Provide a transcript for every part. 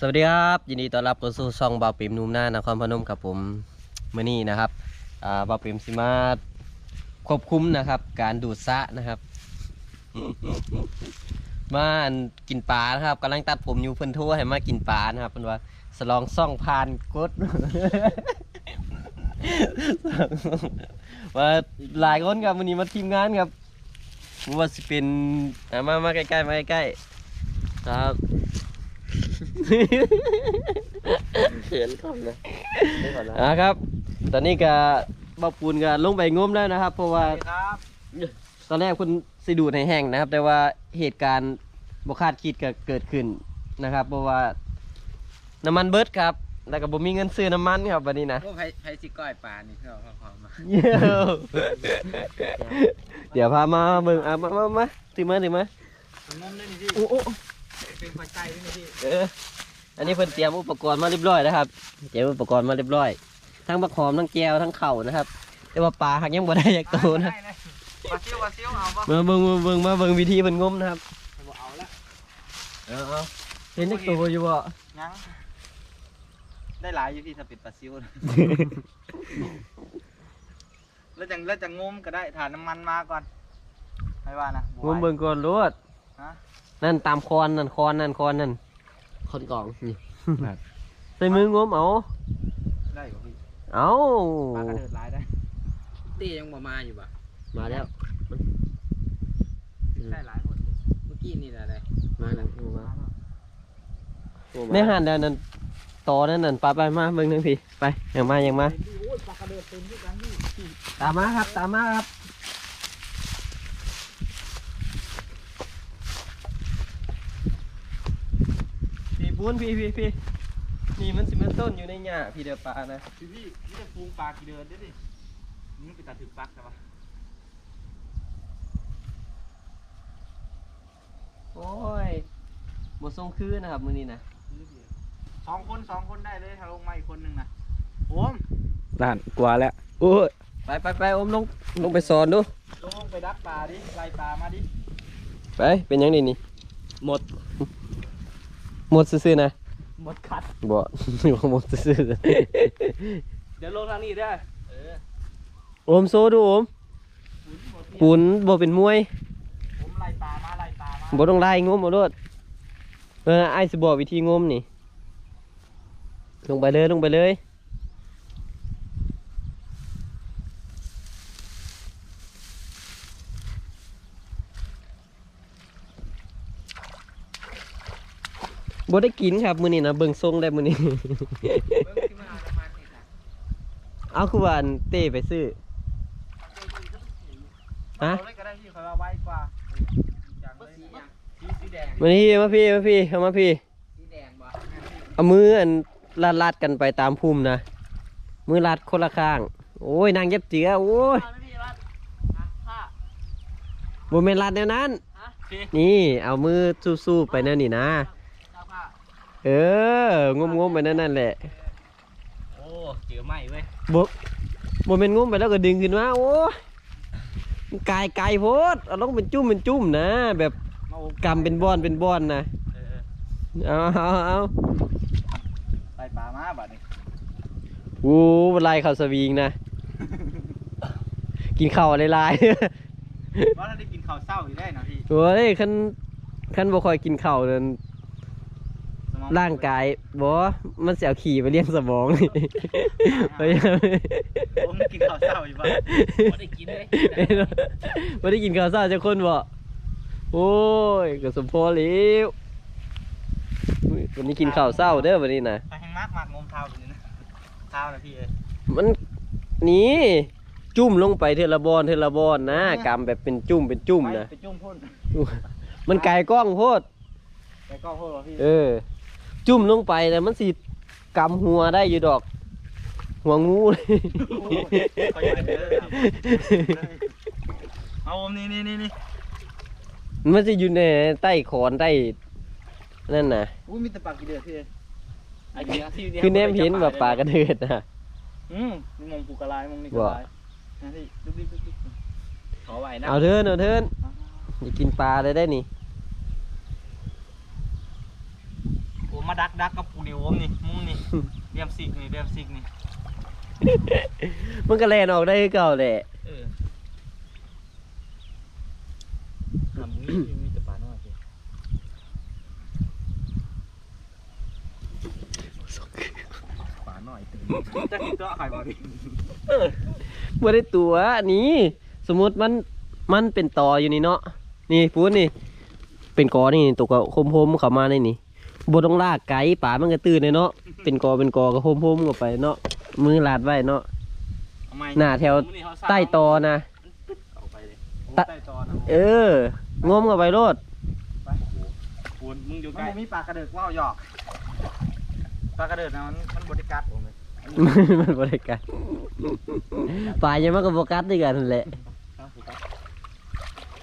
สวัสดีครับยินดีต้อนรับเข้าสู่ช่องบาวปิมนุ่มหน้านครพนมครับผมมื้อนี้นะครับอ่าบาวปิมสิมาควบคุมนะครับ การดูดซะนะครับ มากินปลานะครับกำลังตัดผมอยู่เพิ่นโทั่วให้มากินปลานะครับเพิ่นว่าสลองซ่องพานกดว่าหลายคนครับวันนี้มาทีมงานครับว่าสิเป็นมามาใกล้ๆมาใกล้ๆครับ เขียนก่อนนะได้ก่อนนะอ่าครับ ตอนนี้ก็บาปูนก็ลงไปงมแล้วนะครับ เพราะว่าครับตอนแรกคุณสิดูดให้แห้งนะครับ แต่ว่าเหตุการณ์บคาดคิดก็เกิดขึ้นนะครับ เพราะว่าน้ำมันเบิดครับ แล้วก็บ่มีเงินซื้อน้ำมันครับวันนี้นะ พวกไผไผสิก้อยปลานี่เขาเขาเขามาเดี๋ยวพามาเบิ่งอะมามามาถือมาถือมาผมงมได้นี่พี่โอ้โอ้เป็นไฟใจด้วยนี่พี่เออ อันนี้เพิ่นเตรียมอุปกรณ์มาเรียบร้อยแล้วครับ เตรียมอุปกรณ์มาเรียบร้อย ทั้งบักหอมทั้งแก้วทั้งเข่านะครับ แต่ว่าปลาหักยังบ่ได้จากโตนะได้เลยปลาซิวปลาซิวเอาปะมาเบิ่งมาเบิ่งมาเบิ่งวิธีเพิ่นงมนะครับบ่เอาละเออเอาเห็นจักตัวอยู่บ่ยังได้หลายอยู่พี่ถ้าเป็นปลาซิวนะแล้วจังแล้วจังงมก็ได้ถ่านน้ำมันมาก่อนไม่ว่านะงมเบิ่งก่อนรวดฮะนั่นตามคอนนั่นคอนนั่นคอนนั่น คอนกล่องนี่ใส่มืองมเอาได้อยู่พี่เอาปลากระเดิดหลายได้ตียังบ่มาอยู่บ่ะมาแล้วได้หลายคนเมื่อกี้นี่แหละได้มาแล้วมาในหันเดยวนั่นต่อนั่นนั่นไปไปมาเบิ่งหนึงพี่ไปอย่างมาอย่างมา โอ้ยปลากระเดิดเต็มที่กันพี่ตามมาครับตามมาครับ ปูนพี่พี่พี่นี่มันสิมันต้นอยู่ในหญ้าพี่เดือปลานะพี่พี่นี่จะฟูงปลากี่เดือนได้ดินี่เป็นตาถึกปักใช่ปะโอ้ยบททรงคืนนะครับมือนี้นะสองคนสองคนได้เลยถ้าลงมาอีกคนหนึ่งนะโอมด้านกว่าแล้วโอ้ยไปไปไปอมลงลงไปสอนดูลงไปดักปลาดิไล่ปลามาดิไปเป็นยังนี่นี่หมด หมดซื่อๆนะหมดคัด บ่หมดซื่อเดี๋ยวลงทางนี้ได้เออๆโอมโซดูโอมปุนบ่เป็นมวยผมไล่ปลามาไล่ปลามาบ่ต้องไล่งมเอาโลดเออไอ้ายสิบอกวิธีงมนี่ ลงไปเลยลงไปเลย บ่ได้กินครับมื้อนี้นะเบิ่งทรงได้มื้อนี้เบิ่งที่มาประมาณนี้ค่ะเอาคือว่าอันเต้ไปซื้อ ฮะเอาเลยก็ได้ที่เขาเอาไว้กว่าจังเลยนะสีสีแดงมานี่มาพี่มาพี่เข้ามาพี่ สีแดงบ่เอามืออันลาดลาดกันไปตามภูมินะ มือลาดคนละข้าง โอ้ยนางเย็บเจือโอ้ยพี่รัดผ้าโมเมนลาดแนวนั้นพี่นี่เอามือสู้ๆไปนั่นนี่นะผ้า เอองมงมๆไปนั่นนั่นแหละโอ้เจอไหมเว้ยบโมเมนงมไปแล้วก็ดึงขึ้นมาโอ้ยมันกายไกลโพดเอาลงเป็นจุ่มเป็นจุ่มนะแบบมาโอ้กำเป็นบอนเป็นบอนนะเออเอาเอาเอาไล่ปลามาบัดนี้โอ้ไล่เขาสวิงนะกินข้าวอะไรลายๆว่าถ้าได้กินข้าวเศร้าอยู่ได้นะพี่โอ้ยคันคันบ่ค่อยกินข้าวนั่นสมอ ร่างกายบ่มันสิเอาขี่ไปเลี้ยงสมองนี่ไปยังผมกินข้าวเศร้าอยู่บ้างบ่ได้กินเลยบ่ได้กินข้าวเช้าจักคนบ่โอ้ยก็สมพอแล้ววันนี้กินข้าวเช้าเด้อวันนี้นะไปแห้งมากมากงมเท้าแบบนี้นะเท้านะพี่เอ้ยมันนี่จุ่มลงไปเทอละบอนเทอละบอนนะกำแบบเป็นจุ่มเป็นจุ่มนะไปจุ่มพ่นมันไกลกล้องโพดไปก็โทษเหรอพี่เออ จุ่มลงไปแล้วมันสิกำหัวได้อยู่ดอก หัวงูเลยขออย่าเด้อครับเอาผมนี่นี่นี่นี่มันจะอยู่ในใต้ขอนใต้นั่นน่ะอู้มีแต่ปลากี่เดือดพี่เอ้ยไอ้เดียวที่ดียวคือแนมเห็นแบบปลากระเดิดนะอืมนี่มองปูกระลายมองนี่กระลายนะพี่ดุ๊กดิ๊กดุ๊กดิ๊กขอไหวนะเอาเถินเอาเถินอ่าอย่ากินปลาเลยได้นี่ มมาดักดักกับปูเดียวผมนี่มุ้งนี่เรียมซิกนี่เรียมซิกนี่มันก็แล่นออกได้คือเก่าแหละเออทำนี่มีแต่ปลาน้อยสิปลาน้อยตื่นจะกินตัวใครบ่ดิบ่ได้ตัวอันนี้ สมมุติมันมันเป็นตออยู่นี่เนาะนี่พูดนี่ เป็นกอนี่ตัวก็คมๆเข้ามาในนี่ บ่ต้องลากไกลป่ามันก็ตื่นเลยเนาะเป็นกอเป็นกอก็คมๆเข้าไปเนาะมือลาดไว้เนาะทำไมหน้าแถวใต้ตอนะเอาไปเลยตะใต้ตอนะเอองมเข้าไปโลดไปปูนมึงอยู่ใกล้มีปลากระเดิกว่าวหยอกปลากระเดิกนะมันมันบริการผมเลยมันบริการป่ายังมันก็บกัดด้วยกันนั่นแหละ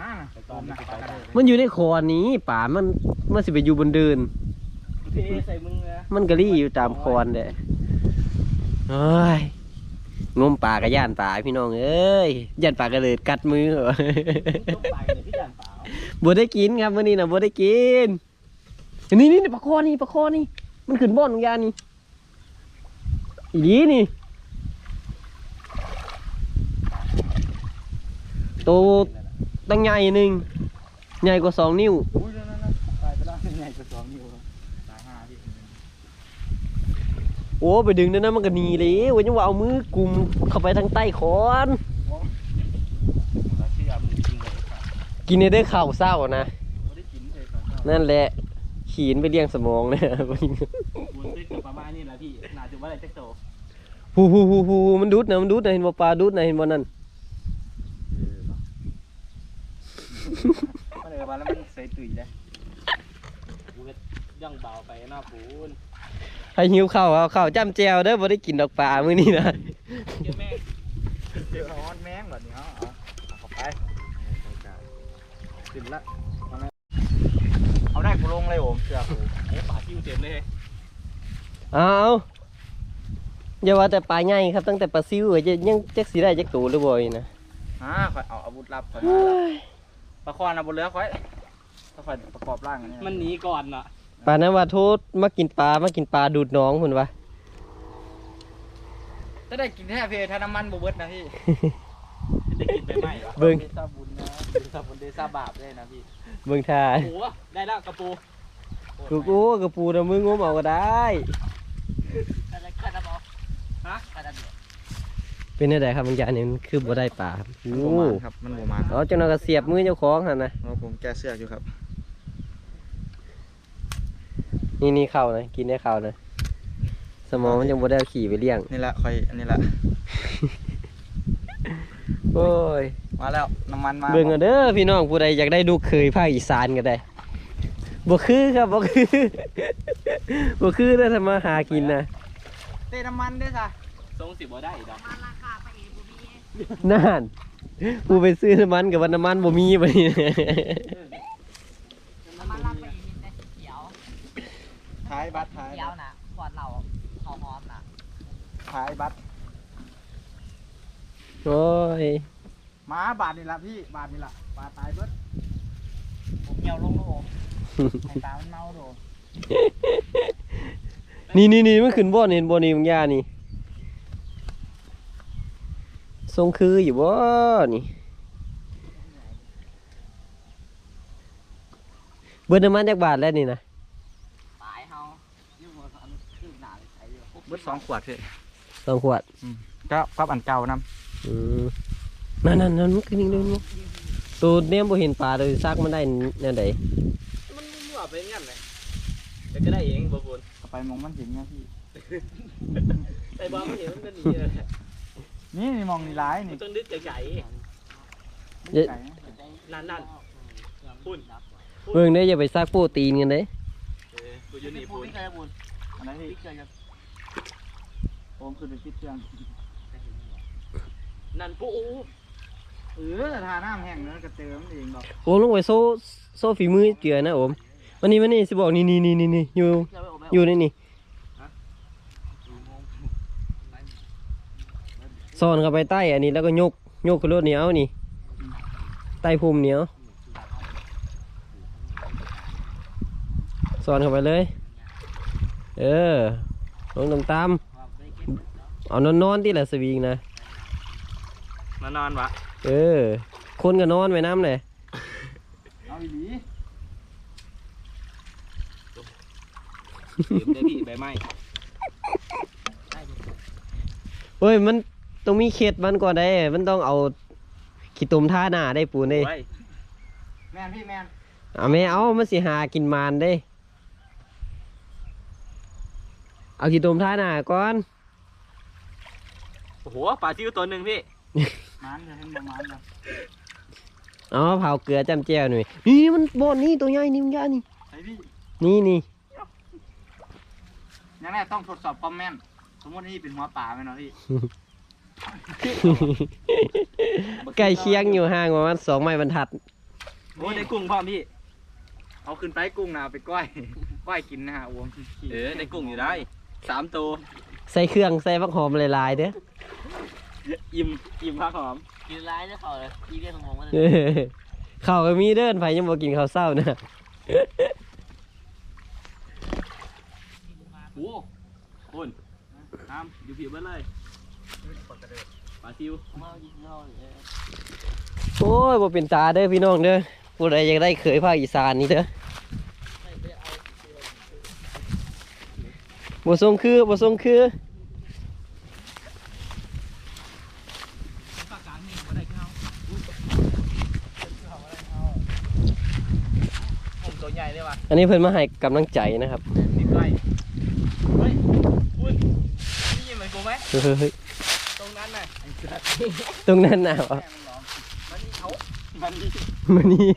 ฮ่าตอนนี้ปลากระเดิกมันอยู่ในคอนี้ป่ามันมันสิไปอยู่บนเดิน เทใส่มึงเลยมันก็รี่อยู่ตามคอนเด้เอ้ยงมป่ากับย่านป่าพี่น้องเอ้ยย่านป่าก็เลยกัดมือเหรอต้องไปเลยพี่จันเปล่าบ่ได้กินครับมื้อนี้นะบ่ได้กินนี่นี่ปลาคอนี่ปลาคอนี่ มันขึ้นบ่อนของยานี่อีหลีนี่โตตั้งใหญ่หนึ่งใหญ่กว่าสองนิ้วอุ้ยนั่นนั่นตายไปแล้วยังไงจะสองนิ้วตายห้าพี่ โอ้ไปดึงนั่นนะมันก็หนีเลยว่ายังว่าเอามือกลุ่มเข้าไปทางใต้คอนเราเชื่อมึงจริงเลยครับกินในได้ข่าวเศร้านะไม่ได้กินเลยครับนั่นแหละขีนไปเลี้ยงสมองเนี่ยปูนตึกกับประมาณนี้แหละพี่น่าจะว่าอะไรจักโตฮูฮูฮูฮูมันดูดนะมันดูดนะเห็นบ่ปลาดูดนะเห็นบ่นั่นมันเออมาแล้วมันใส่ตุ๋ยได้ปูนย่องเบาไปหน้าปูน ให้หิวข้าวเอาข้าวจ้ำแจวเด้อบ่ได้กินดอกปลามื้อนี้นะเจอแม่เจอฮอนแมงแบบนี้เอาเอาเอาเข้าไปขึ้นละเอาไหมเอาได้กูลงเลยผมเชื่อกูโอ้ป่าคิวเต็มเลยเอาอย่าว่าแต่ปลาใหญ่ครับตั้งแต่ปลาซิวอะยังยังจักสิได้จักตัวหรือบ่อีนะอ่าคอยเอาอาวุธลับคอยประคอนเอาบนเรือคอยถ้าคอยประกอบร่างอันนี้มันหนีก่อนอะ ปลานั้นว่าโทษมากินปลามากินปลาดูดน้องพุ่นวะถ้าได้กินแท้เพถ้าน้ำมันบเบิดนะพี่ ได้กินไปไหมวะเบิ่ง เดซาบุญนะเดซาบุญเดซาบาปเลยนะพี่เบิ่งท่าโอ้โหได้แล้วกระปูกูกูกระปูนะมึงงมเอาก็ได้ อะไรแค่นั้นพอฮะแค่นั้นเดียวเป็นได้ครับบางอย่างนี่มันคือบ่ได้ปลาครับมันโอ้โบมานครับมันโบมานเอาจังนั้นก็เสียบมือเจ้าของหั่นนะเพราะผมแก้เสื้อกอยู่ครับ นี่นี่เข้านะกินได้เข้านะสมองมันยังบ่ได้เอาขี่ไปเลี้ยง นี่แหละคอยอันนี้แหละโอ้ย มาแล้วน้ำมันมาเบิ่งเอาเด้อพี่น้องผู้ใดอยากได้ลูกเคยภาคอีสานก็ได้บ่คือครับบ่คือบ่คือเด้อทำมาหากินนะเต้น้ำมันด้วยจ้ะทรงสิบ่ได้ดอกนั่นกูไปซื้อน้ำมันกับว่าน้ำมันบ่มีบัดนี้ มาลักไปยินได้เขียว ท้ายบัตรท้ายเขียวนะขวดเราเขาหอมนะท้ายบัตรโอ้ยมาบาทนี่ละพี่บาทนี่ละบาทตายเบิดผมเหี่ยวลงโลกไอ้ตามันเมาโดนี่นี่นี่มันขึ้นบ่นี่เห็นบ่นี่บางย่านี่ทรงคืออยู่บ่นี่เบิดน้ำมันจักบาทแล้วนี่นะ ตายเฮาอยู่บนอันขึ้นหนาเลยใส่อยู่ เบิดสองขวดพี่สองขวดก็กับอันเก่านอืมนั่นนั่นนั่นมันคือนิ่งเลยนี่ตัวเนี้ยบ่เห็นปลาเลยซักมันได้แนวใดมันมั่วไปงั้นเลยแต่ก็ได้เองบ่บุญำเอาไปมองมันเห็นไงพี่ไอ้บอลมันเห็นมันก็หนีเลยแหละนี่นี่มองนี่ร้ายมันนี่ต้องนึกไกลเอ๊ะไก่ๆนั่นนั่นพุ่นเบิ่งได้อย่าไปซักโปรตีนกันเด้เออกูอยู่นี่พูพุ่ดนไม่เคยพูดอันนั้นพี่ไม่เคยครับ ผมคือเป็นคิดเครื่องนั่นปุ๊อู้เออทาน้ำแห้งแล้วก็เติมเองดอกโอ้ลงไปโซ่โซ่ฝีมือเจือนะโอมวันนี้วันนี้สิบอกนี่นี่นี่นี่นี่อยู่เคยไปอบไปอยู่ในนี่ซ่อนเข้าไปใต้อันนี้แล้วก็ยกยกขึ้นรถเหนียวนี่ใต้ภูมิเหนียวซ่อนเข้าไปเลย เออลงตามๆ เอานอนๆที่ละสวิงนะ มานอนวะเออ คนก็นอนไว้น้ำเลยเอาอีหลีลืมได้พี่ใบไม้เฮ้ยมันต้องมีเข็ดมันก่อนได้ มันต้องเอาขี้ตุ่มท่าหน้าได้ปูนได้ไว้แมนพี่แมนเอาไม่เอามันสิหากินมานได้ เอาขี้ตุ่มท่าหน้าก่อน โอ้โหปลาซิวตัวหนึ่งพี่มันจะเห็นบ่มันนะเอาเผาเกลือจำแจ่วหน่อยนี่มันบอนนี่ตัวใหญ่นี่มันใหญ่นี่ไอพี่นี่นี่ยังไงต้องทดสอบความแม่นสมมตินี่เป็นหัวป่าไหมเนาะพี่ใกล้เคียงอยู่ห่างประมาณสองไม้บรรทัดโอ้ได้กุ้งพร้อมพี่ เอาขึ้นไปกุ้งนะเอาไปก้อย ก้อยกินนะฮะวงเออได้กุ้งอยู่ได้สามตัว ใส่เครื่องใส่ฟักหอมหลายๆเด้ออิ่มอิ่มผักหอมกินร้ายนะเขาเลยกินเรื่องของผมมันเออข้าวก็มีเดินไปยังบ่กินข้าวเศร้านะโอ้คุณน้ำอยู่ผิวเบ้เลยปลาซิวมากินเขาเลยโอ้ยบ่เป็นตาเด้อพี่น้องเด้อผู้ใดอยากได้เคยภาคอีสานนี่เด้อ บ่ทรงคือบ่ทรงคือผมตัวใหญ่เลยว่ะอันนี้เพิ่นมาให้กำลังใจนะครับนี่ใกล้เฮ้ยคุณนี่เหมือนกูไหมเฮ้ยตรงนั้นน่ะตรงนั้นน่ะวะมันนี่เขามันนี่มันนี่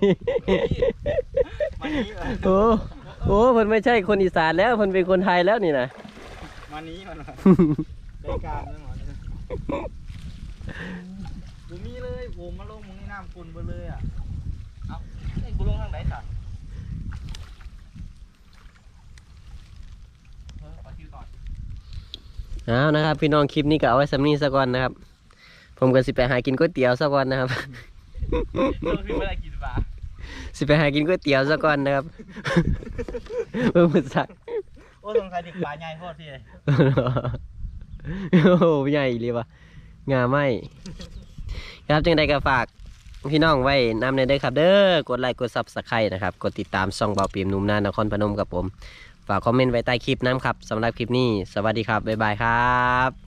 มันนี่เออโอ้ โอ้เพิ่นไม่ใช่คนอีสานแล้วเพิ่นเป็นคนไทยแล้วนี่นะมันนี้มันว่ะได้การแน่นอนเลยดูมีเลยผมมาลงมึงนี่น้ำคุณไปเลยอะไอ้กูลงทางไหนสัตว์เออปลาซิวก่อนเอานะครับ พี่น้องคลิปนี้ก็เอาไว้สำนี้ซะก่อนนะครับ ผมก็สิไปหากินก๋วยเตี๋ยวซะก่อนนะครับลงพิมพ์ไม่ได้กินปลาสิไปหากินก๋วยเตี๋ยวซะก่อนนะครับ เมื่อมือสักโอ้สงสัยดิกปลาใหญ่โคตรพี่เลยโอ้โหใหญ่เลยว่ะงาไหมครับจังใดก็ฝากพี่น้องไว้นำในเด้อครับ เด้อกดไลค์กดซับสไครต์นะครับ กดติดตามช่องเบาเปียมหนุ่มนานนครพนมกับผม ฝากคอมเมนต์ไว้ใต้คลิปน้ำครับสำหรับคลิปนี้ สวัสดีครับ บ๊ายบายครับ